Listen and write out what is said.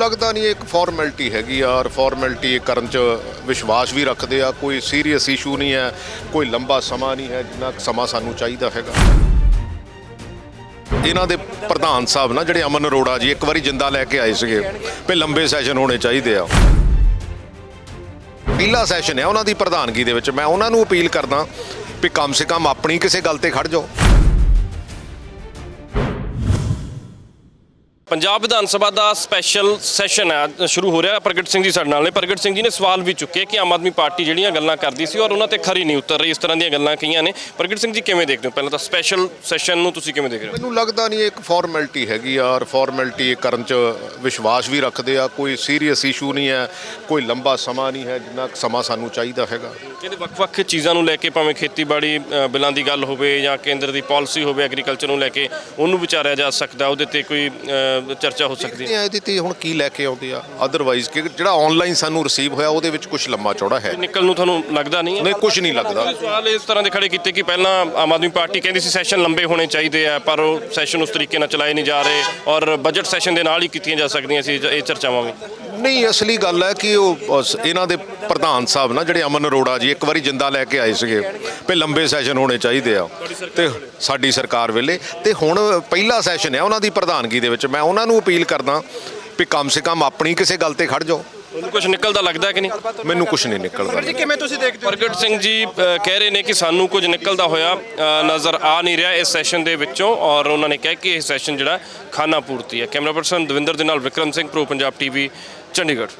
ਲੱਗਦਾ ਨਹੀਂ ਇੱਕ ਫਾਰਮੈਲਿਟੀ ਹੈਗੀ ਆ, ਔਰ ਫਾਰਮੈਲਿਟੀ ਕਰਨ ਚ ਵਿਸ਼ਵਾਸ ਵੀ ਰੱਖਦੇ ਆ। ਕੋਈ ਸੀਰੀਅਸ ਇਸ਼ੂ ਨਹੀਂ ਹੈ, ਕੋਈ ਲੰਬਾ ਸਮਾਂ ਨਹੀਂ ਹੈ ਜਿੰਨਾ ਕੁ ਸਮਾਂ ਸਾਨੂੰ ਚਾਹੀਦਾ ਹੈਗਾ। ਇਹਨਾਂ ਦੇ ਪ੍ਰਧਾਨ ਸਾਹਿਬ ਨਾ, ਜਿਹੜੇ ਅਮਨ ਅਰੋੜਾ ਜੀ, ਇੱਕ ਵਾਰੀ ਜਿੰਦਾ ਲੈ ਕੇ ਆਏ ਸੀਗੇ ਵੀ ਲੰਬੇ ਸੈਸ਼ਨ ਹੋਣੇ ਚਾਹੀਦੇ ਆ। ਪਹਿਲਾ ਸੈਸ਼ਨ ਹੈ ਉਹਨਾਂ ਦੀ ਪ੍ਰਧਾਨਗੀ ਦੇ ਵਿੱਚ। ਮੈਂ ਉਹਨਾਂ ਨੂੰ ਅਪੀਲ ਕਰਦਾ ਵੀ ਕਮ ਸੇ ਕਮ ਆਪਣੀ ਕਿਸੇ ਗੱਲ ਤੇ ਖੜ ਜਾਓ। ਪੰਜਾਬ ਵਿਧਾਨ ਸਭਾ ਦਾ ਸਪੈਸ਼ਲ ਸੈਸ਼ਨ ਹੈ। ਸ਼ੁਰੂ ਹੋ ਰਿਹਾ ਪ੍ਰਗਟ ਸਿੰਘ ਜੀ ਸਾਡੇ ਨਾਲ ਨੇ। ਪ੍ਰਗਟ ਸਿੰਘ ਜੀ ਨੇ ਸਵਾਲ ਵੀ ਚੁੱਕੇ ਕਿ ਆਮ ਆਦਮੀ ਪਾਰਟੀ ਜਿਹੜੀਆਂ ਗੱਲਾਂ ਕਰਦੀ ਸੀ ਔਰ ਉਹਨਾਂ ਤੇ ਖਰੀ ਨਹੀਂ ਉਤਰ ਰਹੀ ਇਸ ਤਰ੍ਹਾਂ ਦੀਆਂ ਗੱਲਾਂ ਕਹੀਆਂ ਨੇ। ਪ੍ਰਗਟ ਸਿੰਘ ਜੀ ਕਿਵੇਂ ਦੇਖਦੇ ਹੋ? ਪਹਿਲਾਂ ਤਾਂ ਸਪੈਸ਼ਲ ਸੈਸ਼ਨ ਨੂੰ ਤੁਸੀਂ ਕਿਵੇਂ ਦੇਖ ਰਹੇ ਹੋ? ਮੈਨੂੰ ਲੱਗਦਾ ਨਹੀਂ ਇੱਕ ਫਾਰਮੈਲਿਟੀ ਹੈਗੀ ਆ ਔਰ ਫਾਰਮੈਲਿਟੀ ਕਰਨ ਚ ਵਿਸ਼ਵਾਸ ਵੀ ਰੱਖਦੇ ਆ। ਕੋਈ ਸੀਰੀਅਸ ਇਸ਼ੂ ਨਹੀਂ ਹੈ ਕੋਈ ਲੰਬਾ ਸਮਾਂ ਨਹੀਂ ਹੈ ਜਿੰਨਾ ਸਮਾਂ ਸਾਨੂੰ ਚਾਹੀਦਾ ਹੈਗਾ। ਕਹਿੰਦੇ ਵੱਖ-ਵੱਖ ਚੀਜ਼ਾਂ ਨੂੰ ਲੈ ਕੇ ਭਾਵੇਂ ਖੇਤੀਬਾੜੀ ਬਿੱਲਾਂ ਦੀ ਗੱਲ ਹੋਵੇ ਜਾਂ ਕੇਂਦਰ ਦੀ ਪਾਲਿਸੀ ਹੋਵੇ ਐਗਰੀਕਲਚਰ ਨੂੰ ਲੈ ਕੇ ਉਹਨੂੰ ਵਿਚਾਰਿਆ ਜਾ ਸਕਦਾ। ਉਹਦੇ ਤੇ ਕੋਈ ਚਰਚਾ ਹੋ ਸਕਦੀ ਹੈ। ਇਹਦੇ ਤੇ ਹੁਣ ਕੀ ਲੈ ਕੇ ਆਉਂਦੇ ਆ? ਅਦਰਵਾਈਜ਼ ਕਿ ਜਿਹੜਾ ਆਨਲਾਈਨ ਸਾਨੂੰ ਰਿਸੀਵ ਹੋਇਆ ਉਹਦੇ ਵਿੱਚ ਕੁਝ ਲੰਮਾ ਚੌੜਾ ਹੈ। ਨਿਕਲ ਨੂੰ ਤੁਹਾਨੂੰ ਲੱਗਦਾ ਨਹੀਂ ਨਹੀਂ ਕੁਝ ਨਹੀਂ ਲੱਗਦਾ। ਸਵਾਲ ਇਸ ਤਰ੍ਹਾਂ ਦੇ ਖੜੇ ਕੀਤੇ ਕਿ ਪਹਿਲਾਂ ਆਮ ਆਦਮੀ ਪਾਰਟੀ ਕਹਿੰਦੀ ਸੀ ਸੈਸ਼ਨ ਲੰਬੇ ਹੋਣੇ ਚਾਹੀਦੇ ਆ ਪਰ ਉਹ ਸੈਸ਼ਨ ਉਸ ਤਰੀਕੇ ਨਾਲ ਚਲਾਏ ਨਹੀਂ ਜਾ ਰਹੇ ਔਰ ਬਜਟ ਸੈਸ਼ਨ ਦੇ ਨਾਲ ਹੀ ਕੀਤੀਆਂ ਜਾ ਸਕਦੀਆਂ ਸੀ ਇਹ ਚਰਚਾਵਾਂ ਵੀ। ਨਹੀਂ ਅਸਲੀ ਗੱਲ ਹੈ ਕਿ ਉਹ ਇਹਨਾਂ ਦੇ ਪ੍ਰਧਾਨ ਸਾਹਿਬ ਨਾ ਜਿਹੜੇ ਅਮਨ ਅਰੋੜਾ ਜੀ ਇੱਕ ਵਾਰੀ ਜਿੰਦਾ ਲੈ ਕੇ ਆਏ ਸੀਗੇ ਵੀ ਲੰਬੇ ਸੈਸ਼ਨ ਹੋਣੇ ਚਾਹੀਦੇ ਆ। ਤੇ ਸਾਡੀ ਸਰਕਾਰ ਵੇਲੇ। ਤੇ ਹੁਣ ਪਹਿਲਾ ਸੈਸ਼ਨ ਹੈ ਉਹਨਾਂ ਦੀ ਪ੍ਰਧਾਨਗੀ ਦੇ ਵਿੱਚ। ਮੈਂ ਉਹਨਾਂ ਨੂੰ ਅਪੀਲ ਕਰਦਾ ਵੀ ਕਮ ਸੇ ਕਮ ਆਪਣੀ ਕਿਸੇ ਗੱਲ ਤੇ ਖੜ ਜਾਓ। ਤੁਹਾਨੂੰ ਕੁਝ ਨਿਕਲਦਾ ਲੱਗਦਾ ਕਿ ਨਹੀਂ? ਮੈਨੂੰ ਕੁਝ ਨਹੀਂ ਨਿਕਲਦਾ। ਜੀ ਕਿਵੇਂ ਤੁਸੀਂ ਦੇਖਦੇ ਹੋ? ਪ੍ਰਗਟ ਸਿੰਘ ਜੀ ਅ, ਕਹਿ ਰਹੇ ਨੇ ਕਿ ਸਾਨੂੰ ਕੁਝ ਨਿਕਲਦਾ ਹੋਇਆ ਅ, ਨਜ਼ਰ ਆ ਨਹੀਂ ਰਿਹਾ ਇਸ ਸੈਸ਼ਨ ਦੇ ਵਿੱਚੋਂ ਔਰ ਉਹਨਾਂ ਨੇ ਕਿਹਾ ਕਿ ਇਹ ਸੈਸ਼ਨ ਜਿਹੜਾ ਖਾਨਾ ਪੂਰਤੀ ਹੈ। ਕੈਮਰਾ ਪਰਸਨ ਦਵਿੰਦਰ ਦੇ ਨਾਲ ਵਿਕਰਮ ਸਿੰਘ ਪ੍ਰੋ ਪੰਜਾਬ ਟੀਵੀ ਚੰਡੀਗੜ੍ਹ।